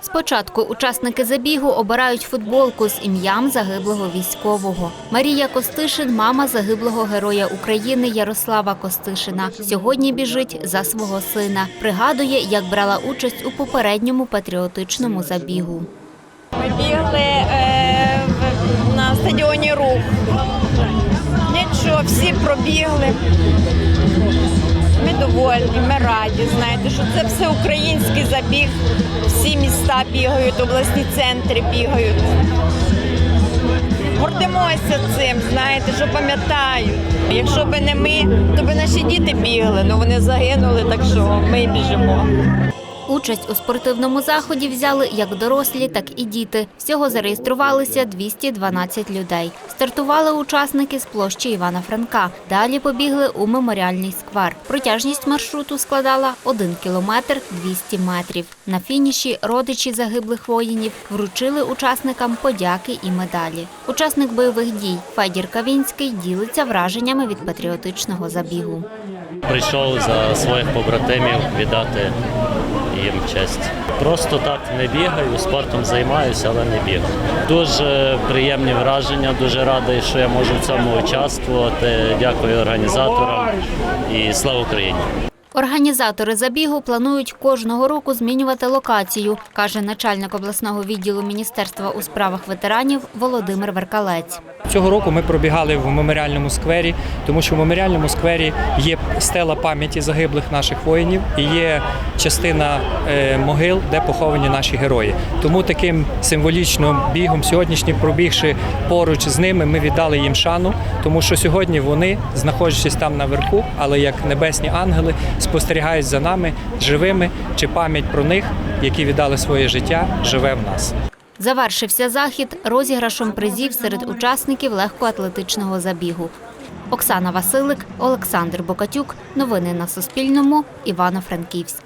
Спочатку учасники забігу обирають футболку з ім'ям загиблого військового. Марія Костишин – мама загиблого героя України Ярослава Костишина. Сьогодні біжить за свого сина. Пригадує, як брала участь у попередньому патріотичному забігу. Ми бігли е, на стадіоні рух. Нічого, всі пробігли. Довольні, ми раді. Знаєте, що це все український забіг. Всі міста бігають, обласні центри бігають. Гордимося цим, знаєте, що пам'ятають. Якщо б не ми, то б наші діти бігли. Ну вони загинули, так що ми біжимо. Участь у спортивному заході взяли як дорослі, так і діти. Всього зареєструвалися 212 людей. Стартували учасники з площі Івана Франка. Далі побігли у меморіальний сквер. Протяжність маршруту складала 1 кілометр 200 метрів. На фініші родичі загиблих воїнів вручили учасникам подяки і медалі. Учасник бойових дій Федір Кавінський ділиться враженнями від патріотичного забігу. Прийшов за своїх побратимів віддати їм честь. Просто так не бігаю, спортом займаюся, але не бігаю. Дуже приємні враження, дуже радий, що я можу в цьому участвувати. Дякую організаторам і слава Україні! Організатори забігу планують кожного року змінювати локацію, каже начальник обласного відділу Міністерства у справах ветеранів Володимир Веркалець. Цього року ми пробігали в меморіальному сквері, тому що в меморіальному сквері є стела пам'яті загиблих наших воїнів і є частина е, могил, де поховані наші герої. Тому таким символічним бігом, сьогоднішнім пробігши поруч з ними, ми віддали їм шану, тому що сьогодні вони, знаходячись там наверху, але як небесні ангели, спостерігають за нами живими, чи пам'ять про них, які віддали своє життя, живе в нас. Завершився захід розіграшом призів серед учасників легкоатлетичного забігу. Оксана Василик, Олександр Бокатюк. Новини на Суспільному. Івано-Франківськ.